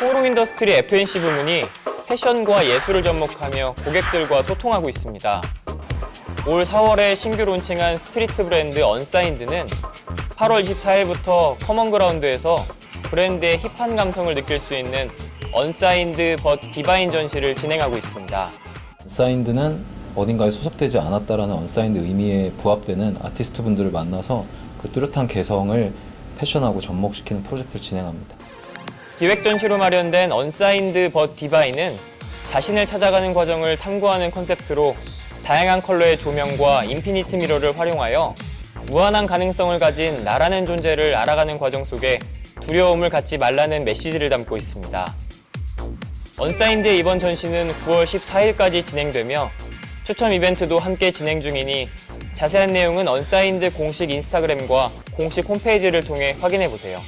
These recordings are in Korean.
호롱 인더스트리 FNC 부문이 패션과 예술을 접목하며 고객들과 소통하고 있습니다. 올 4월에 신규 론칭한 스트리트 브랜드 언사인드는 8월 24일부터 커먼그라운드에서 브랜드의 힙한 감성을 느낄 수 있는 언사인드 벗 디바인 전시를 진행하고 있습니다. 언사인드는 어딘가에 소속되지 않았다라는 언사인드 의미에 부합되는 아티스트 분들을 만나서 그 뚜렷한 개성을 패션하고 접목시키는 프로젝트를 진행합니다. 기획 전시로 마련된 언사인드 벗 디바인은 자신을 찾아가는 과정을 탐구하는 컨셉트로 다양한 컬러의 조명과 인피니트 미러를 활용하여 무한한 가능성을 가진 나라는 존재를 알아가는 과정 속에 두려움을 갖지 말라는 메시지를 담고 있습니다. 언사인드의 이번 전시는 9월 14일까지 진행되며 추첨 이벤트도 함께 진행 중이니 자세한 내용은 언사인드 공식 인스타그램과 공식 홈페이지를 통해 확인해 보세요.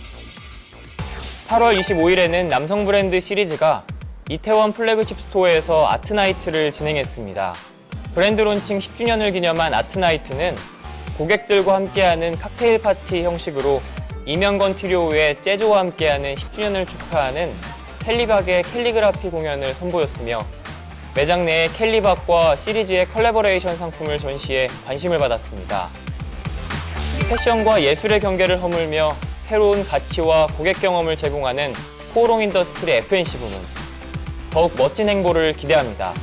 8월 25일에는 남성 브랜드 시리즈가 이태원 플래그십 스토어에서 아트나이트를 진행했습니다. 브랜드 론칭 10주년을 기념한 아트나이트는 고객들과 함께하는 칵테일 파티 형식으로 이명건 트리오의 재즈와 함께하는 10주년을 축하하는 캘리박의 캘리그라피 공연을 선보였으며 매장 내에 캘리박과 시리즈의 컬래버레이션 상품을 전시해 관심을 받았습니다. 패션과 예술의 경계를 허물며 새로운 가치와 고객 경험을 제공하는 코오롱 인더스트리 FNC 부문. 더욱 멋진 행보를 기대합니다.